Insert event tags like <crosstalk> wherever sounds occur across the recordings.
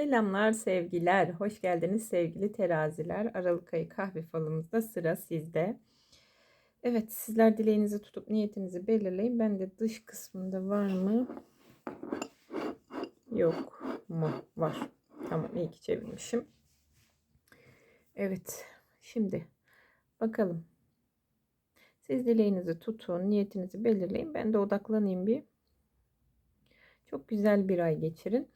Selamlar, sevgiler. Hoş geldiniz sevgili teraziler. Aralık ayı kahve falımızda sıra sizde. Evet, sizler dileğinizi tutup niyetinizi belirleyin. Ben de dış kısmında var mı? Yok mu? Var. Tamam, iyi ki çevirmişim. Evet, şimdi bakalım. Siz dileğinizi tutun, niyetinizi belirleyin. Ben de odaklanayım bir. Çok güzel bir ay geçirin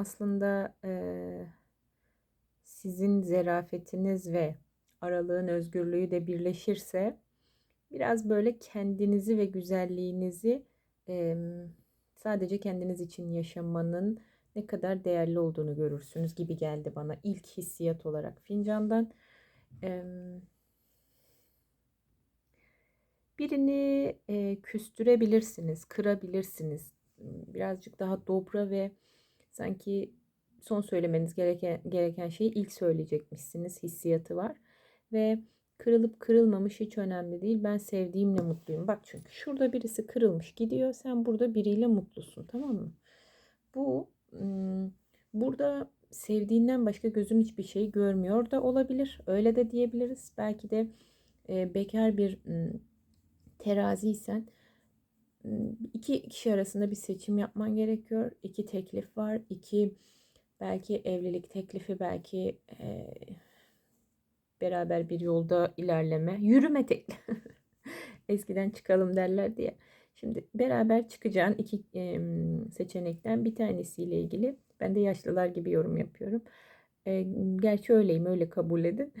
aslında e, sizin zerafetiniz ve aralığın özgürlüğü de birleşirse biraz böyle kendinizi ve güzelliğinizi e, sadece kendiniz için yaşamanın ne kadar değerli olduğunu görürsünüz gibi geldi bana ilk hissiyat olarak fincandan. E, birini e, küstürebilirsiniz, kırabilirsiniz. Birazcık daha dobra ve sanki son söylemeniz gereken, gereken şeyi ilk söyleyecekmişsiniz hissiyatı var. Ve kırılıp kırılmamış hiç önemli değil. Ben sevdiğimle mutluyum. Bak çünkü şurada birisi kırılmış gidiyor. Sen burada biriyle mutlusun tamam mı? Bu burada sevdiğinden başka gözün hiçbir şey görmüyor da olabilir. Öyle de diyebiliriz. Belki de bekar bir teraziysen iki kişi arasında bir seçim yapman gerekiyor. İki teklif var. İki belki evlilik teklifi, belki e, beraber bir yolda ilerleme, yürüme teklifi. <laughs> Eskiden çıkalım derler diye. Şimdi beraber çıkacağın iki e, seçenekten bir tanesiyle ilgili ben de yaşlılar gibi yorum yapıyorum. E, gerçi öyleyim öyle kabul edin.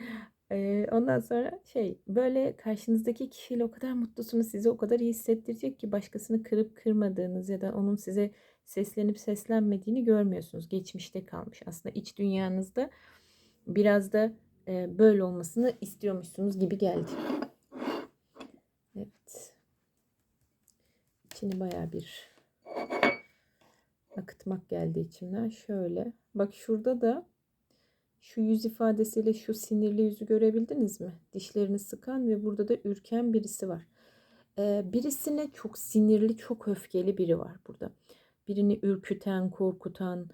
Ondan sonra şey böyle karşınızdaki kişiyle o kadar mutlusunuz sizi o kadar iyi hissettirecek ki başkasını kırıp kırmadığınız ya da onun size seslenip seslenmediğini görmüyorsunuz. Geçmişte kalmış. Aslında iç dünyanızda biraz da böyle olmasını istiyormuşsunuz gibi geldi. Evet. İçini baya bir akıtmak geldi içimden. Şöyle. Bak şurada da şu yüz ifadesiyle şu sinirli yüzü görebildiniz mi? Dişlerini sıkan ve burada da ürken birisi var. Ee, birisine çok sinirli, çok öfkeli biri var burada. Birini ürküten, korkutan,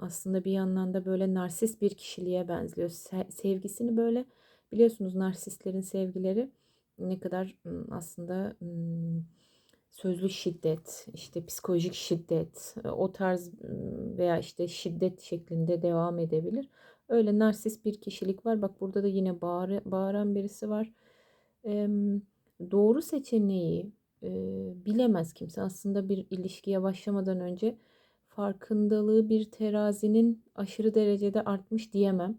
aslında bir yandan da böyle narsist bir kişiliğe benziyor. Sevgisini böyle biliyorsunuz narsistlerin sevgileri ne kadar aslında sözlü şiddet, işte psikolojik şiddet, o tarz veya işte şiddet şeklinde devam edebilir. Öyle narsist bir kişilik var. Bak burada da yine bağır, bağıran birisi var. E, doğru seçeneği e, bilemez kimse. Aslında bir ilişkiye başlamadan önce farkındalığı bir terazinin aşırı derecede artmış diyemem.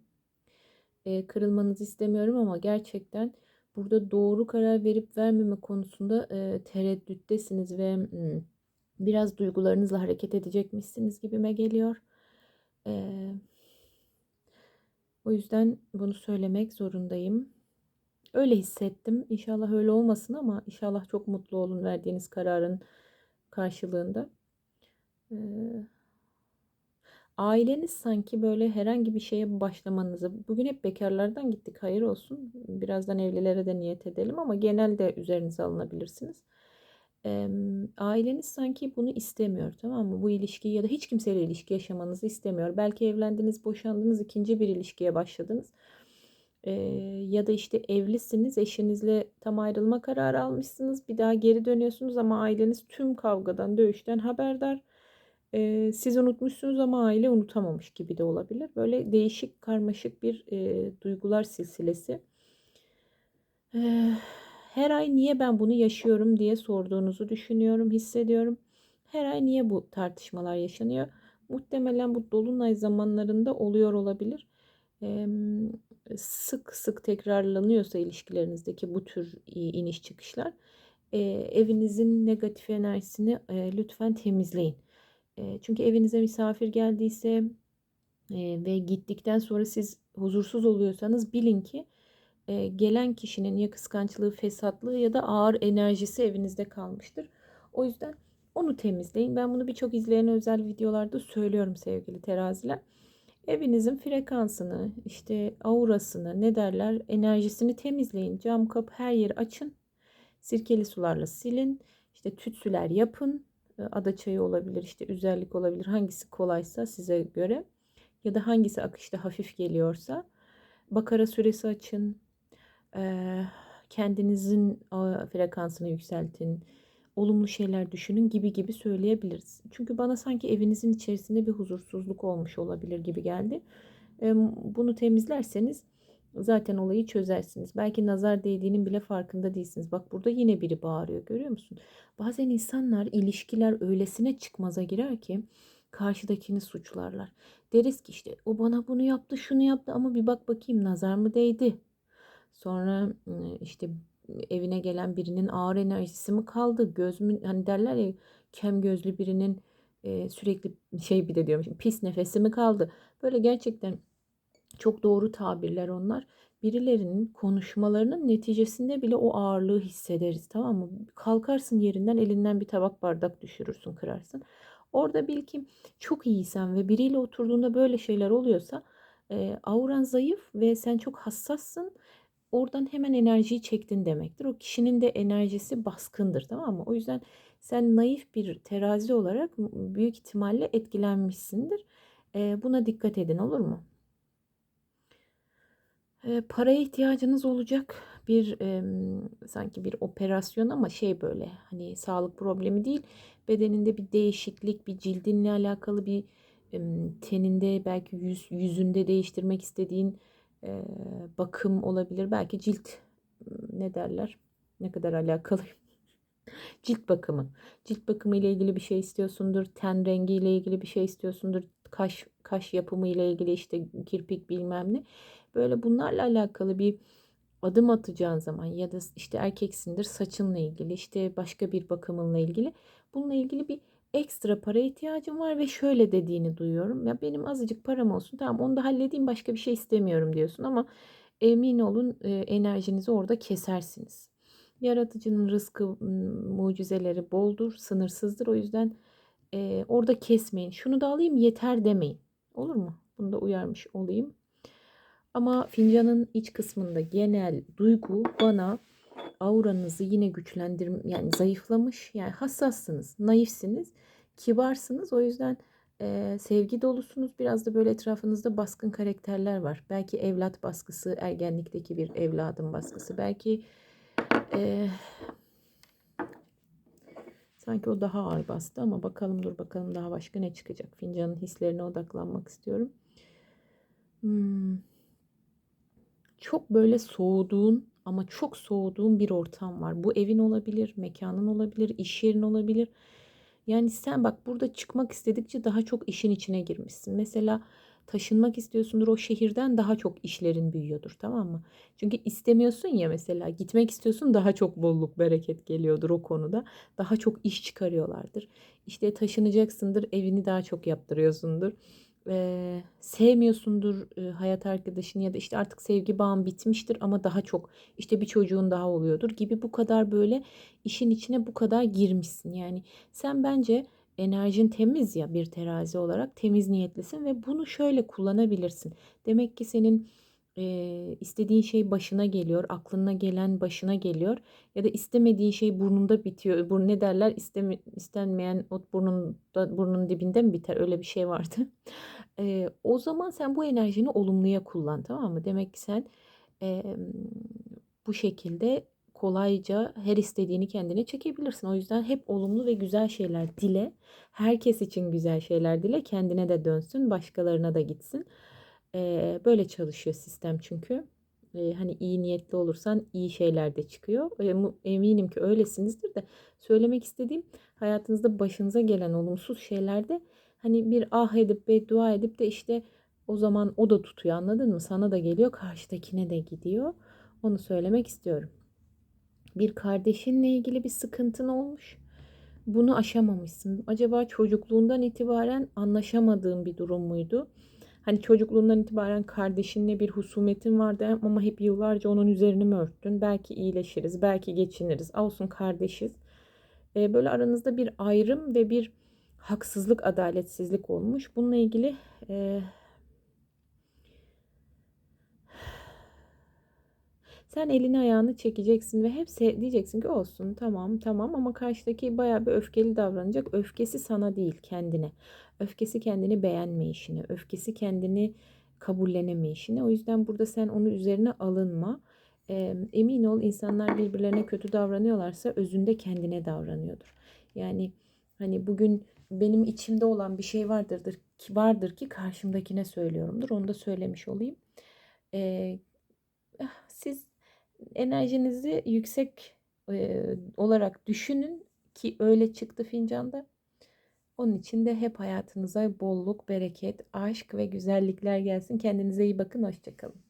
E, kırılmanızı istemiyorum ama gerçekten burada doğru karar verip vermeme konusunda e, tereddüttesiniz ve hmm, biraz duygularınızla hareket edecekmişsiniz gibime geliyor. E, o yüzden bunu söylemek zorundayım. Öyle hissettim. İnşallah öyle olmasın ama inşallah çok mutlu olun verdiğiniz kararın karşılığında. Ee, aileniz sanki böyle herhangi bir şeye başlamanızı bugün hep bekarlardan gittik hayır olsun birazdan evlilere de niyet edelim ama genelde üzerinize alınabilirsiniz. E, aileniz sanki bunu istemiyor tamam mı? Bu ilişkiyi ya da hiç kimseyle ilişki yaşamanızı istemiyor. Belki evlendiniz boşandınız ikinci bir ilişkiye başladınız. E, ya da işte evlisiniz eşinizle tam ayrılma kararı almışsınız bir daha geri dönüyorsunuz ama aileniz tüm kavgadan dövüşten haberdar e, siz unutmuşsunuz ama aile unutamamış gibi de olabilir. Böyle değişik karmaşık bir e, duygular silsilesi. E, her ay niye ben bunu yaşıyorum diye sorduğunuzu düşünüyorum, hissediyorum. Her ay niye bu tartışmalar yaşanıyor? Muhtemelen bu dolunay zamanlarında oluyor olabilir. E, sık sık tekrarlanıyorsa ilişkilerinizdeki bu tür iniş çıkışlar e, evinizin negatif enerjisini e, lütfen temizleyin çünkü evinize misafir geldiyse ve gittikten sonra siz huzursuz oluyorsanız bilin ki gelen kişinin ya kıskançlığı, fesatlığı ya da ağır enerjisi evinizde kalmıştır. O yüzden onu temizleyin. Ben bunu birçok izleyen özel videolarda söylüyorum sevgili teraziler. Evinizin frekansını, işte aurasını, ne derler, enerjisini temizleyin. Cam kapı her yeri açın. Sirkeli sularla silin. İşte tütsüler yapın ada çayı olabilir, işte üzerlik olabilir. Hangisi kolaysa size göre. ya da hangisi akışta hafif geliyorsa bakara süresi açın. Ee, kendinizin frekansını yükseltin. Olumlu şeyler düşünün gibi gibi söyleyebiliriz. Çünkü bana sanki evinizin içerisinde bir huzursuzluk olmuş olabilir gibi geldi. Bunu temizlerseniz zaten olayı çözersiniz. Belki nazar değdiğinin bile farkında değilsiniz. Bak burada yine biri bağırıyor görüyor musun? Bazen insanlar ilişkiler öylesine çıkmaza girer ki karşıdakini suçlarlar. Deriz ki işte o bana bunu yaptı şunu yaptı ama bir bak bakayım nazar mı değdi? Sonra işte evine gelen birinin ağır enerjisi mi kaldı? Göz mü hani derler ya kem gözlü birinin sürekli şey bir de diyorum pis nefesi mi kaldı? Böyle gerçekten çok doğru tabirler onlar. Birilerinin konuşmalarının neticesinde bile o ağırlığı hissederiz tamam mı? Kalkarsın yerinden elinden bir tabak bardak düşürürsün kırarsın. Orada bil ki çok iyiysen ve biriyle oturduğunda böyle şeyler oluyorsa e, auran zayıf ve sen çok hassassın. Oradan hemen enerjiyi çektin demektir. O kişinin de enerjisi baskındır tamam mı? O yüzden sen naif bir terazi olarak büyük ihtimalle etkilenmişsindir. E, buna dikkat edin olur mu? E, paraya ihtiyacınız olacak bir e, sanki bir operasyon ama şey böyle hani sağlık problemi değil. Bedeninde bir değişiklik bir cildinle alakalı bir e, teninde belki yüz yüzünde değiştirmek istediğin e, bakım olabilir. Belki cilt ne derler? Ne kadar alakalı? <laughs> Cilt bakımı. Cilt bakımı ile ilgili bir şey istiyorsundur ten rengi ile ilgili bir şey istiyorsundur kaş kaş yapımı ile ilgili işte kirpik bilmem ne böyle bunlarla alakalı bir adım atacağın zaman ya da işte erkeksindir saçınla ilgili işte başka bir bakımınla ilgili bununla ilgili bir ekstra para ihtiyacım var ve şöyle dediğini duyuyorum. Ya benim azıcık param olsun tamam onu da halledeyim başka bir şey istemiyorum diyorsun ama emin olun e, enerjinizi orada kesersiniz. Yaratıcının rızkı mucizeleri boldur, sınırsızdır. O yüzden e, orada kesmeyin. Şunu da alayım yeter demeyin. Olur mu? Bunu da uyarmış olayım. Ama fincanın iç kısmında genel duygu bana auranızı yine güçlendir yani zayıflamış. Yani hassassınız, naifsiniz, kibarsınız. O yüzden e, sevgi dolusunuz. Biraz da böyle etrafınızda baskın karakterler var. Belki evlat baskısı, ergenlikteki bir evladın baskısı. Belki e, sanki o daha ağır bastı ama bakalım dur bakalım daha başka ne çıkacak. Fincanın hislerine odaklanmak istiyorum. Hmm çok böyle soğuduğun ama çok soğuduğun bir ortam var. Bu evin olabilir, mekanın olabilir, iş yerin olabilir. Yani sen bak burada çıkmak istedikçe daha çok işin içine girmişsin. Mesela taşınmak istiyorsundur o şehirden daha çok işlerin büyüyordur tamam mı? Çünkü istemiyorsun ya mesela gitmek istiyorsun daha çok bolluk bereket geliyordur o konuda. Daha çok iş çıkarıyorlardır. İşte taşınacaksındır evini daha çok yaptırıyorsundur e, sevmiyorsundur e, hayat arkadaşını ya da işte artık sevgi bağın bitmiştir ama daha çok işte bir çocuğun daha oluyordur gibi bu kadar böyle işin içine bu kadar girmişsin. Yani sen bence enerjin temiz ya bir terazi olarak temiz niyetlisin ve bunu şöyle kullanabilirsin. Demek ki senin e, istediğin şey başına geliyor, aklına gelen başına geliyor ya da istemediğin şey burnunda bitiyor. Bu ne derler? İsteme, istenmeyen ot burnunda burnun dibinde mi biter? Öyle bir şey vardı. <laughs> E, o zaman sen bu enerjini olumluya kullan tamam mı? Demek ki sen e, bu şekilde kolayca her istediğini kendine çekebilirsin. O yüzden hep olumlu ve güzel şeyler dile. Herkes için güzel şeyler dile. Kendine de dönsün, başkalarına da gitsin. E, böyle çalışıyor sistem çünkü. E, hani iyi niyetli olursan iyi şeyler de çıkıyor. Eminim ki öylesinizdir de söylemek istediğim hayatınızda başınıza gelen olumsuz şeylerde hani bir ah edip beddua edip de işte o zaman o da tutuyor anladın mı? Sana da geliyor karşıdakine de gidiyor. Onu söylemek istiyorum. Bir kardeşinle ilgili bir sıkıntın olmuş. Bunu aşamamışsın. Acaba çocukluğundan itibaren anlaşamadığın bir durum muydu? Hani çocukluğundan itibaren kardeşinle bir husumetin vardı ama hep yıllarca onun üzerini mi örttün? Belki iyileşiriz, belki geçiniriz. Olsun kardeşiz. Ee, böyle aranızda bir ayrım ve bir haksızlık, adaletsizlik olmuş. Bununla ilgili e, Sen elini ayağını çekeceksin ve hep diyeceksin ki olsun tamam tamam ama karşıdaki bayağı bir öfkeli davranacak. Öfkesi sana değil kendine. Öfkesi kendini beğenmeyişine, öfkesi kendini kabullenemeyişine. O yüzden burada sen onu üzerine alınma. Emin ol insanlar birbirlerine kötü davranıyorlarsa özünde kendine davranıyordur. Yani hani bugün benim içimde olan bir şey vardırdır ki vardır ki karşımdakine söylüyorumdur. Onu da söylemiş olayım. Ah, siz enerjinizi yüksek olarak düşünün ki öyle çıktı fincanda. Onun için de hep hayatınıza bolluk, bereket, aşk ve güzellikler gelsin. Kendinize iyi bakın. Hoşçakalın.